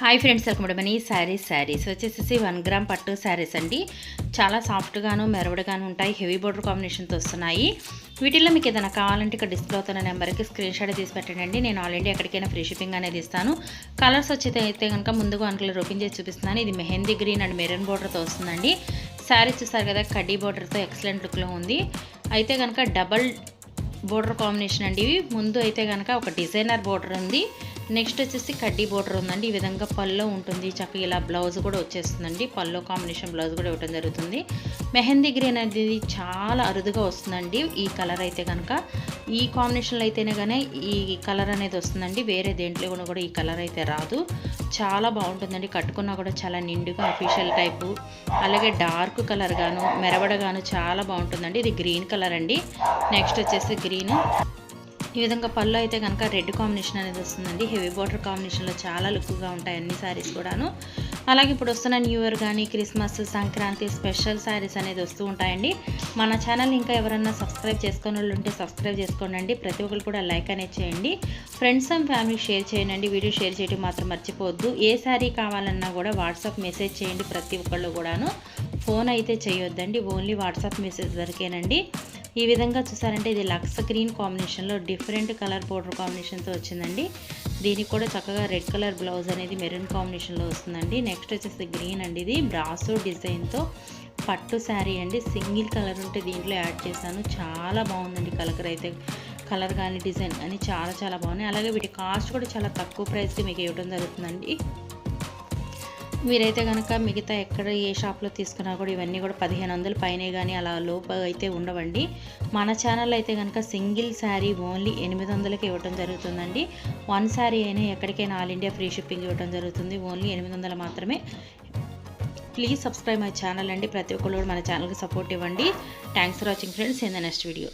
Hi friends welcome money saris saris వచ్చేసేసి one gram పట్టు శారీస్ అండి. చాలా సాఫ్ట్గాను మెరవడగాను ఉంటాయి. హెవీ బోర్డర్ కాంబినేషన్తో వస్తున్నాయి. వీటిల్లో మీకు ఏదైనా కావాలంటే ఇక్కడ డిస్ప్లే అవుతున్న నెంబర్కి స్క్రీన్ షాట్ తీసి పెట్టండి. నేను ఆల్రెడీ ఎక్కడికైనా ఫ్రీ షిప్పింగ్ అనేది ఇస్తాను. కలర్స్ వచ్చేది అయితే కనుక ముందుగా వన్ కలర్ ఓపెన్ చేసి చూపిస్తున్నాను. ఇది మెహందీ గ్రీన్ అండ్ మెరూన్ బోర్డర్తో వస్తుందండి. శారీ చూసారు కదా కడ్డీ బోర్డర్తో ఎక్సలెంట్ లుక్లో ఉంది. అయితే కనుక డబల్ బోర్డర్ కాంబినేషన్ అండి ఇవి. ముందు అయితే కనుక ఒక డిజైనర్ బోర్డర్ ఉంది. నెక్స్ట్ వచ్చేసి కడ్డీ బోర్డర్ ఉందండి. ఈ విధంగా పల్లో ఉంటుంది. చక్కగా ఇలా బ్లౌజ్ కూడా వచ్చేస్తుందండి. పల్లో కాంబినేషన్ బ్లౌజ్ కూడా ఇవ్వడం జరుగుతుంది. మెహందీ గ్రీన్ అనేది చాలా అరుదుగా వస్తుందండి. ఈ కలర్ అయితే కనుక ఈ కాంబినేషన్లో అయితేనే కానీ ఈ కలర్ అనేది వస్తుందండి. వేరే దేంట్లో కూడా కూడా ఈ కలర్ అయితే రాదు. చాలా బాగుంటుందండి. కట్టుకున్నా కూడా చాలా నిండుగా అఫీషియల్ టైపు. అలాగే డార్క్ కలర్ గాను మెరవడగాను చాలా బాగుంటుందండి. ఇది గ్రీన్ కలర్ అండి. నెక్స్ట్ వచ్చేసి గ్రీన్. ఈ విధంగా పళ్ళు అయితే కనుక రెడ్ కాంబినేషన్ అనేది వస్తుందండి. హెవీ బార్డర్ కాంబినేషన్లో చాలా లుక్గా ఉంటాయి అన్ని శారీస్ కూడాను. అలాగే ఇప్పుడు వస్తున్న న్యూ ఇయర్ కానీ క్రిస్మస్ సంక్రాంతి స్పెషల్ శారీస్ అనేది వస్తూ ఉంటాయండి. మన ఛానల్ ఇంకా ఎవరన్నా సబ్స్క్రైబ్ చేసుకుని వాళ్ళు ఉంటే సబ్స్క్రైబ్ చేసుకోండి ప్రతి ఒక్కరు కూడా లైక్ అనేది చేయండి. ఫ్రెండ్స్ అండ్ ఫ్యామిలీ షేర్ చేయండి. వీడియో షేర్ చేయడం మాత్రం మర్చిపోవద్దు. ఏ శారీ కావాలన్నా కూడా వాట్సాప్ మెసేజ్ చేయండి ప్రతి ఒక్కళ్ళు కూడాను. ఫోన్ అయితే చేయొద్దండి. ఓన్లీ వాట్సాప్ మెసేజ్ వరకేనండి. ఈ విధంగా చూసారంటే ఇది లక్స్ గ్రీన్ కాంబినేషన్లో డిఫరెంట్ కలర్ బోర్డర్ కాంబినేషన్తో వచ్చిందండి. దీనికి కూడా చక్కగా రెడ్ కలర్ బ్లౌజ్ అనేది మెరూన్ కాంబినేషన్లో వస్తుందండి. నెక్స్ట్ వచ్చేసి గ్రీన్ అండి ఇది. బ్రాసో డిజైన్తో పట్టు శారీ అండి. సింగిల్ కలర్ ఉంటే దీంట్లో యాడ్ చేశాను. చాలా బాగుందండి కలర్ అయితే. కలర్ కానీ డిజైన్ కానీ చాలా చాలా బాగున్నాయి. అలాగే వీటి కాస్ట్ కూడా చాలా తక్కువ ప్రైస్కి మీకు ఇవ్వడం జరుగుతుందండి. మీరైతే కనుక మిగతా ఎక్కడ ఏ షాప్లో తీసుకున్నా కూడా ఇవన్నీ కూడా పదిహేను వందలు పైనే కానీ అలా లోపు అయితే ఉండవండి. మన ఛానల్ అయితే కనుక సింగిల్ శారీ ఓన్లీ ఎనిమిది వందలకి ఇవ్వడం జరుగుతుందండి. వన్ శారీ అయినా ఎక్కడికైనా ఆల్ ఇండియా ఫ్రీ షిప్పింగ్ ఇవ్వడం జరుగుతుంది. ఓన్లీ ఎనిమిది వందలు మాత్రమే. ప్లీజ్ సబ్స్క్రైబ్ మై ఛానల్ అండి. ప్రతి ఒక్కరు కూడా మన ఛానల్కి సపోర్ట్ ఇవ్వండి. Thanks for watching friends. In the next video.